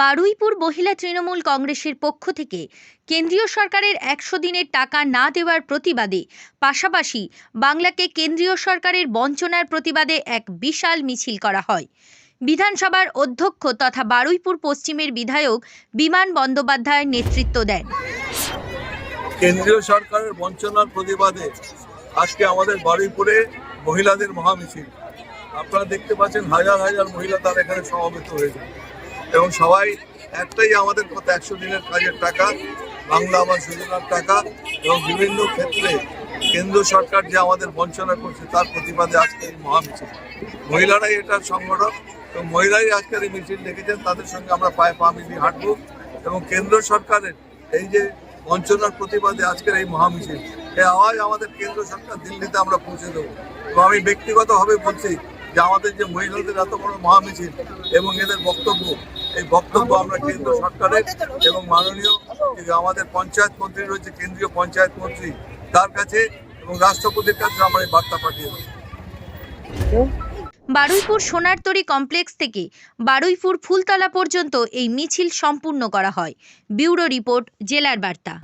বারুইপুর মহিলা তৃণমূল কংগ্রেসের পক্ষ থেকে কেন্দ্রীয় সরকারের একশো দিনের টাকা না দেওয়ার প্রতিবাদে, পাশাপাশি বাংলাকে কেন্দ্রীয় সরকারের বঞ্চনার প্রতিবাদে এক বিশাল মিছিল করা হয়। বিধানসভার অধ্যক্ষ তথা বারুইপুর পশ্চিমের বিধায়ক বিমান বন্দ্যোপাধ্যায় নেতৃত্ব দেন। কেন্দ্রীয় সরকারের বঞ্চনার প্রতিবাদে আজকে আমাদের বারুইপুরে মহিলাদের মহামিছিল। আপনারা দেখতে পাচ্ছেন হাজার হাজার মহিলা তার এখানে সমবেত হয়েছে এবং সবাই একটাই আমাদের কথা, একশো দিনের কাজের টাকা, বাংলা আবাস যোজনার টাকা, এবং বিভিন্ন ক্ষেত্রে কেন্দ্র সরকার যে আমাদের বঞ্চনা করছে, তার প্রতিবাদে আজকে এই মহামিছিল মহিলারাই এটার সংগঠক, এবং মহিলাই আজকের এই মিছিল ডেকেছেন, তাদের সঙ্গে আমরা পায়ে পা মিলিয়ে হাঁটবো, এবং কেন্দ্র সরকারের এই যে বঞ্চনার প্রতিবাদে আজকের এই মহামিছিল এই আওয়াজ আমাদের কেন্দ্র সরকার দিল্লিতে আমরা পৌঁছে দেবো। এবং আমি ব্যক্তিগতভাবে বলছি যে আমাদের যে মহিলাদের এত বড় মহামিছিল এবং এদের বক্তব্য এই বক্তব্য আমরা কেন্দ্র সরকারের এবং মাননীয় আমাদের পঞ্চায়েত মন্ত্রী রয়েছে, কেন্দ্রীয় পঞ্চায়েত মন্ত্রী তার কাছে এবং রাষ্ট্রপতির কাছে আমরা এই বার্তা পাঠিয়ে বারুইপুর সোনারতরী কমপ্লেক্স থেকে বারুইপুর ফুলতলা পর্যন্ত এই মিছিল সম্পূর্ণ করা হয়। ব্যুরো রিপোর্ট, জেলার বার্তা।